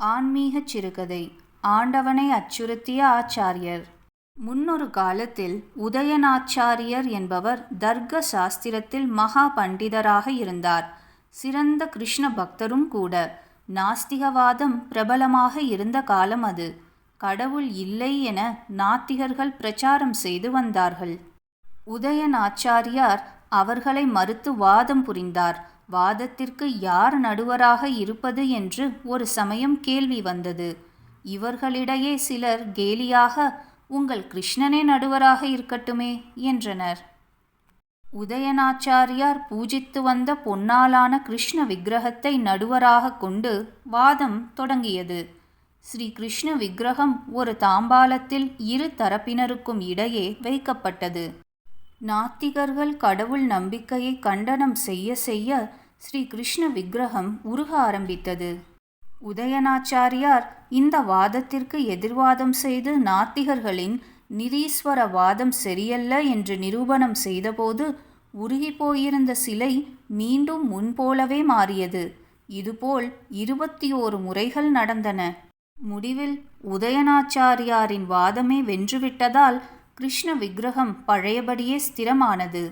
ஆன்மீகச் சிறுகதை ஆண்டவனை அச்சுறுத்திய ஆச்சாரியர். முன்னொரு காலத்தில் உதயநாச்சாரியர் என்பவர் தர்க்க சாஸ்திரத்தில் மகா பண்டிதராக இருந்தார். சிறந்த கிருஷ்ண பக்தரும் கூட. நாஸ்திகவாதம் பிரபலமாக இருந்த காலம் அது. கடவுள் இல்லை என நாத்திகர்கள் பிரச்சாரம் செய்து வந்தார்கள். உதயநாச்சாரியார் அவர்களை மறுத்து வாதம் புரிந்தார். வாதத்திற்கு யார் நடுவராக இருப்பது என்று ஒரு சமயம் கேள்வி வந்தது. இவர்களிடையே சிலர் கேலியாக உங்கள் கிருஷ்ணனே நடுவராக இருக்கட்டுமே என்றனர். உதயநாச்சாரியார் பூஜித்து வந்த பொன்னாலான கிருஷ்ண விக்கிரகத்தை நடுவராக கொண்டு வாதம் தொடங்கியது. ஸ்ரீ கிருஷ்ண விக்கிரகம் ஒரு தாம்பாலத்தில் இரு தரப்பினருக்கும் இடையே வைக்கப்பட்டது. நாத்திகர்கள் கடவுள் நம்பிக்கையை கண்டனம் செய்ய செய்ய ஸ்ரீ கிருஷ்ண விக்கிரகம் உருக ஆரம்பித்தது. உதயநாச்சாரியார் இந்த வாதத்திற்கு எதிர்வாதம் செய்து நாத்திகர்களின் நிரீஸ்வர வாதம் சரியல்ல என்று நிரூபணம் செய்தபோது உருகி போயிருந்த சிலை மீண்டும் முன்போலவே மாறியது. இதுபோல் இருபத்தி ஓரு முறைகள் நடந்தன. முடிவில் உதயநாச்சாரியாரின் வாதமே வென்றுவிட்டதால் கிருஷ்ண விக்கிரகம் பழையபடியே ஸ்திரமானது.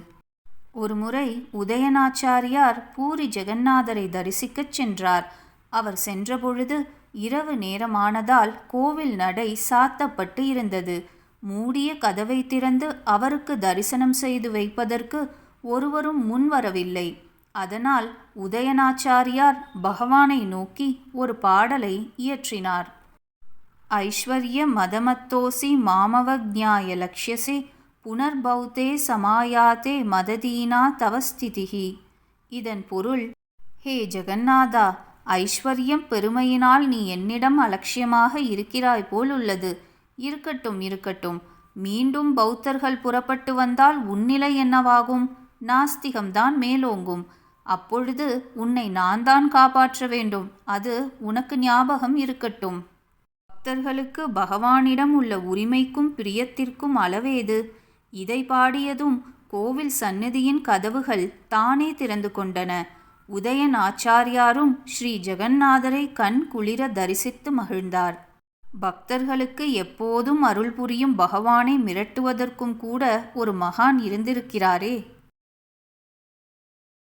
ஒருமுறை உதயநாச்சாரியார் பூரி ஜெகநாதரை தரிசிக்கச் சென்றார். அவர் சென்றபொழுது இரவு நேரமானதால் கோவில் நடை சாத்தப்பட்டு இருந்தது. மூடிய கதவை திறந்து அவருக்கு தரிசனம் செய்து வைப்பதற்கு ஒருவரும் முன்வரவில்லை அதனால் உதயநாச்சாரியார் பகவானை நோக்கி ஒரு பாடலை இயற்றினார். ஐஸ்வர்ய மதமத்தோசி மாமவஜ்ஞாய லக்ஷ்யசி புனர்பௌத்தே சமாயாத்தே மததீனா தவஸ்திதிகி இதன் பொருள் ஹே ஜெகநாதா ஐஸ்வர்யம் பெருமையினால் நீ என்னிடம் அலட்சியமாக இருக்கிறாய் போல் உள்ளது. இருக்கட்டும் இருக்கட்டும். மீண்டும் பௌத்தர்கள் புறப்பட்டு வந்தால் உன்னிலை என்னவாகும்? நாஸ்திகம்தான் மேலோங்கும். அப்பொழுது உன்னை நான் தான் காப்பாற்ற வேண்டும். அது உனக்கு ஞாபகம் இருக்கட்டும். பக்தர்களுக்கு பகவானிடம் உள்ள உரிமைக்கும் பிரியத்திற்கும் அளவேது. இதை பாடியதும் கோவில் சந்நிதியின் கதவுகள் தானே திறந்து கொண்டன. உதயன் ஆச்சாரியாரும் ஸ்ரீ ஜெகந்நாதரை கண் குளிர தரிசித்து மகிழ்ந்தார். பக்தர்களுக்கு எப்போதும் அருள் புரியும் பகவானை மிரட்டுவதற்கும் கூட ஒரு மகான் இருந்திருக்கிறாரே.